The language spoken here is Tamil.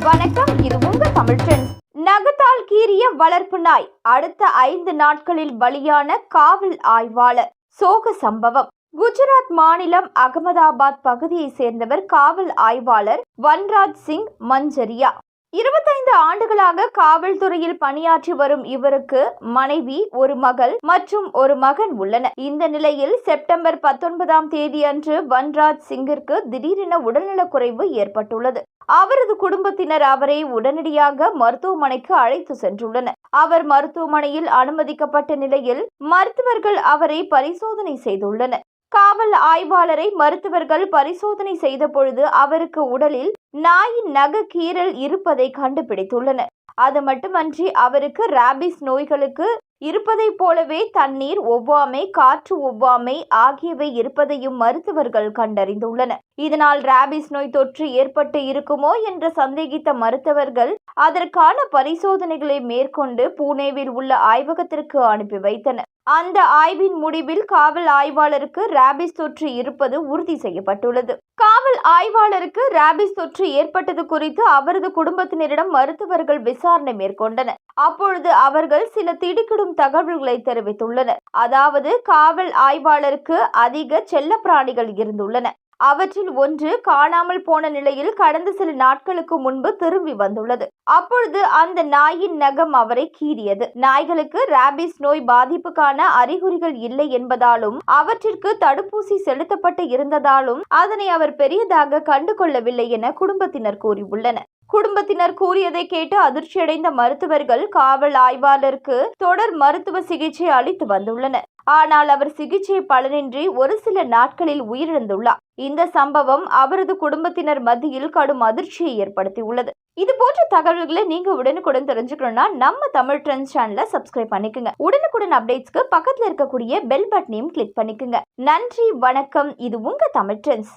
வணக்கம் இது உங்க தமிழ் ட்ரெண்ட்ஸ் நகத்தால் கீறிய வளர்ப்பு நாய் அடுத்த ஐந்து நாட்களில் பலியான காவல் ஆய்வாளர். சோக சம்பவம். குஜராத் மாநிலம் அகமதாபாத் பகுதியைச் சேர்ந்தவர் காவல் ஆய்வாளர் வன்ராஜ் சிங் மஞ்சரியா. இருபத்தைந்து ஆண்டுகளாக காவல்துறையில் பணியாற்றி வரும் இவருக்கு மனைவி ஒரு மகள் மற்றும் ஒரு மகன் உள்ளனர். இந்த நிலையில் செப்டம்பர் பத்தொன்பதாம் தேதி அன்று வன்ராஜ் சிங்கிற்கு திடீரென உடல்நலக் குறைவு ஏற்பட்டுள்ளது. அவரது குடும்பத்தினர் அவரை உடனடியாக மருத்துவமனைக்கு அழைத்து சென்றுள்ளனர். அவர் மருத்துவமனையில் அனுமதிக்கப்பட்ட நிலையில் மருத்துவர்கள் அவரை பரிசோதனை செய்துள்ளனர். காவல் ஆய்வாளரை மருத்துவர்கள் பரிசோதனை செய்தபொழுது அவருக்கு உடலில் நாயின் நக கீறல் இருப்பதை கண்டுபிடித்துள்ளனர். அது மட்டுமன்றி அவருக்கு ராபிஸ் நோய்களுக்கு இருப்பதைப் போலவே தண்ணீர் ஒவ்வாமை காற்று ஒவ்வாமை ஆகியவை இருப்பதையும் மருத்துவர்கள் கண்டறிந்துள்ளனர். இதனால் ராபிஸ் நோய் தொற்று ஏற்பட்டு இருக்குமோ என்று சந்தேகித்த மருத்துவர்கள் அதற்கான பரிசோதனைகளை மேற்கொண்டு பூனேவில் உள்ள ஆய்வகத்திற்கு அனுப்பி வைத்தனர். அந்த ஆய்வின் முடிவில் காவல் ஆய்வாளருக்கு ராபிஸ் தொற்று இருப்பது உறுதி செய்யப்பட்டுள்ளது. காவல் ஆய்வாளருக்கு ராபிஸ் தொற்று ஏற்பட்டது குறித்து அவரது குடும்பத்தினரிடம் மருத்துவர்கள் விசாரணை மேற்கொண்டனர். அப்பொழுது அவர்கள் சில திடுக்கிடும் தகவல்களை தெரிவித்துள்ளனர். அதாவது காவல் ஆய்வாளருக்கு அதிக செல்லப்பிராணிகள் இருந்துள்ளன. அவற்றில் ஒன்று காணாமல் போன நிலையில் கடந்த சில நாட்களுக்கு முன்பு திரும்பி வந்துள்ளது. அப்பொழுது அந்த நாயின் நகம் அவரை கீறியது. நாய்களுக்கு ராபிஸ் நோய் பாதிப்புக்கான அறிகுறிகள் இல்லை என்பதாலும் அவற்றிற்கு தடுப்பூசி செலுத்தப்பட்டு இருந்ததாலும் அதனை அவர் பெரியதாக கண்டு கொள்ளவில்லை என குடும்பத்தினர் கூறியுள்ளனர். குடும்பத்தினர் கூறியதை கேட்டு அதிர்ச்சியடைந்த மருத்துவர்கள் காவல் ஆய்வாளருக்கு தொடர் மருத்துவ சிகிச்சை அளித்து வந்துள்ளனர். ஆனால் அவர் சிகிச்சை பலனின்றி ஒரு சில நாட்களில் உயிரிழந்துள்ளார். இந்த சம்பவம் அவரது குடும்பத்தினர் மத்தியில் கடும் அதிர்ச்சியை ஏற்படுத்தியுள்ளது. இது போன்ற தகவல்களை நீங்க உடனுக்குடன் தெரிஞ்சுக்கணும்னா நம்ம தமிழ் ட்ரெண்ட்ஸ் சேனலை சப்ஸ்கிரைப் பண்ணிக்கோங்க. உடனுக்குடன் அப்டேட்ஸ்க்கு பக்கத்துல இருக்கக்கூடிய பெல் பட்டனையும் கிளிக் பண்ணிக்கோங்க. நன்றி வணக்கம். இது உங்க தமிழ் ட்ரெண்ட்ஸ்.